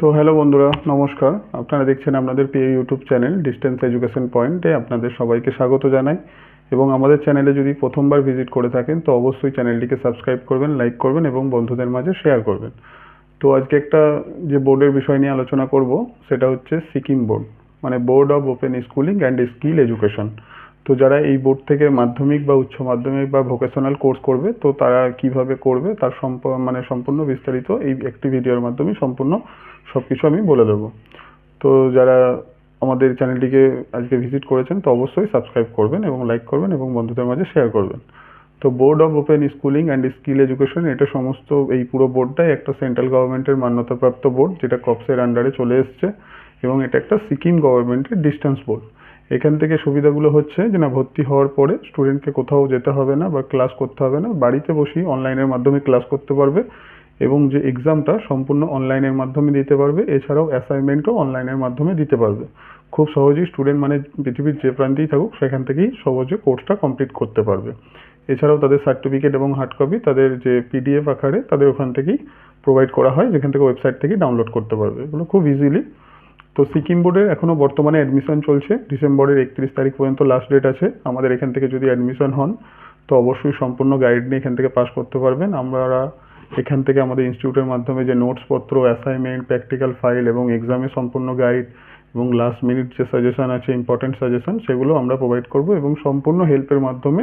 তো হ্যালো বন্ধুরা, নমস্কার। আপনারা দেখছেন আপনাদের প্রিয় ইউটিউব চ্যানেল ডিস্টেন্স এডুকেশন পয়েন্টে আপনাদের সবাইকে স্বাগত জানাই। এবং আমাদের চ্যানেলে যদি প্রথমবার ভিজিট করে থাকেন, তো অবশ্যই চ্যানেলটিকে সাবস্ক্রাইব করবেন লাইক করবেন এবং বন্ধুদের মাঝে শেয়ার করবেন। তো আজকে একটা যে বোর্ডের বিষয় নিয়ে আলোচনা করব, সেটা হচ্ছে সিকিম বোর্ড মানে board of open schooling and skill education তো যারা এই বোর্ড থেকে মাধ্যমিক বা উচ্চ মাধ্যমিক বা ভোকেশনাল কোর্স করবে, তো তারা কীভাবে করবে তার সম্প মানে সম্পূর্ণ বিস্তারিত এই একটি ভিডিওর মাধ্যমে সম্পূর্ণ সব কিছু আমি বলে দেবো। তো যারা আমাদের চ্যানেলটিকে আজকে ভিজিট করেছেন, তো অবশ্যই সাবস্ক্রাইব করবেন এবং লাইক করবেন এবং বন্ধুদের মাঝে শেয়ার করবেন। তো board of open schooling and skill education এটা সমস্ত এই পুরো বোর্ডটাই একটা সেন্ট্রাল গভর্নমেন্টের মান্যতাপ্রাপ্ত বোর্ড যেটা কপসের আন্ডারে চলে এসছে এবং এটা একটা সিকিম গভর্নমেন্টের ডিস্টেন্স বোর্ড এখান থেকে সুবিধাগুলো হচ্ছে যে না, ভর্তি হওয়ার পরে স্টুডেন্টকে কোথাও যেতে হবে না বা ক্লাস করতে হবে না, বাড়িতে বসেই অনলাইনের মাধ্যমে ক্লাস করতে পারবে এবং যে এক্সামটা সম্পূর্ণ অনলাইনের মাধ্যমে দিতে পারবে, এছাড়াও অ্যাসাইনমেন্টও অনলাইনের মাধ্যমে দিতে পারবে। খুব সহজেই স্টুডেন্ট মানে পৃথিবীর যে প্রান্তেই থাকুক, সেখান থেকেই সহজে কোর্সটা কমপ্লিট করতে পারবে। এছাড়াও তাদের সার্টিফিকেট এবং হার্ড কপি তাদের যে পিডিএফ আকারে তাদের ওখান থেকেই প্রোভাইড করা হয়, যেখান থেকে ওয়েবসাইট থেকেই ডাউনলোড করতে পারবে। এগুলো খুব ইজিলি তো সিকিম বোর্ডের এখনও বর্তমানে অ্যাডমিশন চলছে। ডিসেম্বরের একত্রিশ তারিখ পর্যন্ত লাস্ট ডেট আছে। আমাদের এখান থেকে যদি অ্যাডমিশন হন, তো অবশ্যই সম্পূর্ণ গাইড নিয়ে এখান থেকে পাস করতে পারবেন। আমরা এখান থেকে আমাদের ইনস্টিটিউটের মাধ্যমে যে নোটসপত্র অ্যাসাইনমেন্ট প্র্যাকটিক্যাল ফাইল এবং এক্সামের সম্পূর্ণ গাইড এবং লাস্ট মিনিট যে সাজেশন আছে ইম্পর্টেন্ট সাজেশন সেগুলো আমরা প্রোভাইড করব এবং সম্পূর্ণ হেল্পের মাধ্যমে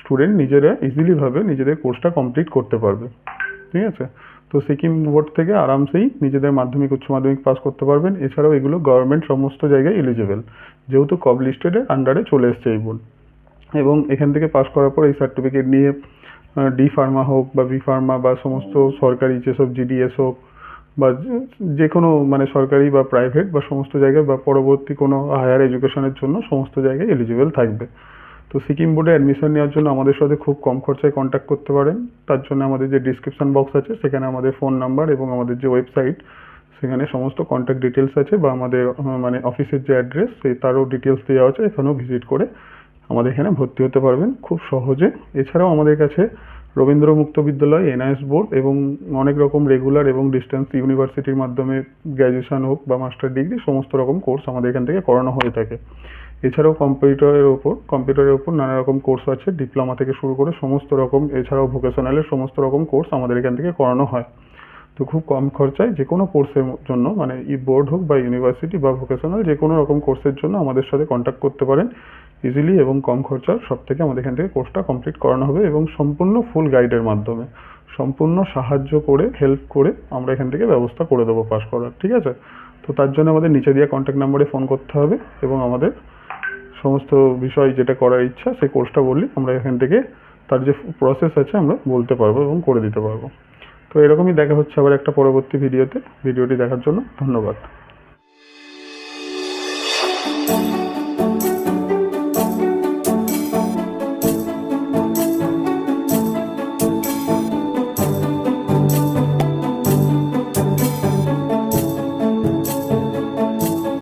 স্টুডেন্ট নিজেরা ইজিলিভাবে নিজেদের কোর্সটা কমপ্লিট করতে পারবে। ঠিক আছে? তো সিকিম বোর্ড থেকে আরামসেই নিজেদের মাধ্যমিক, উচ্চ মাধ্যমিক পাস করতে পারবেন। এছাড়াও এগুলো গভর্নমেন্ট সমস্ত জায়গায় এলিজিবল যেহেতু কব লিস্টেডের আন্ডারে চলে এসছে এই বোর্ড। এবং এখান থেকে পাস করার পর এই সার্টিফিকেট নিয়ে ডি ফার্মা হোক বা বি ফার্মা বা সমস্ত সরকারি যেসব জিডিএস হোক বা যে- যে কোনো মানে সরকারি বা প্রাইভেট বা সমস্ত জায়গায় বা পরবর্তী কোনো হায়ার এডুকেশনের জন্য সমস্ত জায়গায় এলিজিবল থাকবে। তো সিকিম বোর্ডে অ্যাডমিশন নেওয়ার জন্য আমাদের সাথে খুব কম খরচায় কন্ট্যাক্ট করতে পারেন। তার জন্য আমাদের যে ডিসক্রিপশন বক্স আছে, সেখানে আমাদের ফোন নাম্বার এবং আমাদের যে ওয়েবসাইট সেখানে সমস্ত কন্ট্যাক্ট ডিটেলস আছে বা আমাদের মানে অফিসের যে অ্যাড্রেস সেই তারও ডিটেলস দেওয়া আছে। এখানেও ভিজিট করে আমাদের এখানে ভর্তি হতে পারবেন খুব সহজে। এছাড়াও আমাদের কাছে রবীন্দ্র মুক্ত বিদ্যালয় এনআইএস বোর্ড এবং অনেক রকম রেগুলার এবং ডিস্টেন্স ইউনিভার্সিটির মাধ্যমে গ্র্যাজুয়েশন হোক বা মাস্টার ডিগ্রি সমস্ত রকম কোর্স আমাদের এখান থেকে করানো হয়ে থাকে। এছাড়াও কম্পিউটারের ওপর কম্পিউটারের ওপর নানা রকম কোর্স আছে ডিপ্লোমা থেকে শুরু করে সমস্ত রকম, এছাড়াও ভোকেশনালের সমস্ত রকম কোর্স আমাদের এখান থেকে করানো হয়। তো খুব কম খরচায় যে কোনো কোর্সের জন্য মানে ই বোর্ড হোক বা ইউনিভার্সিটি বা ভোকেশনাল যে কোনো রকম কোর্সের জন্য আমাদের সাথে কন্ট্যাক্ট করতে পারেন। ইজিলি এবং কম খরচার সব থেকে আমাদের এখান থেকে কোর্সটা কমপ্লিট করানো হবে এবং সম্পূর্ণ ফুল গাইডের মাধ্যমে, সম্পূর্ণ সাহায্য করে হেল্প করে আমরা এখান থেকে ব্যবস্থা করে দেবো পাস করার, ঠিক আছে? তো তার জন্য আমাদের নিচে দেওয়া কন্ট্যাক্ট নাম্বারে ফোন করতে হবে এবং আমাদের সমস্ত বিষয় যেটা করার ইচ্ছা, সেই কোর্সটা বললে আমরা এখান থেকে তার যে প্রসেস আছে আমরা বলতে পারব এবং করে দিতে পারব। তো এরকমই দেখা হচ্ছে আবার একটা পরবর্তী ভিডিওতে ভিডিওটি দেখার জন্য ধন্যবাদ।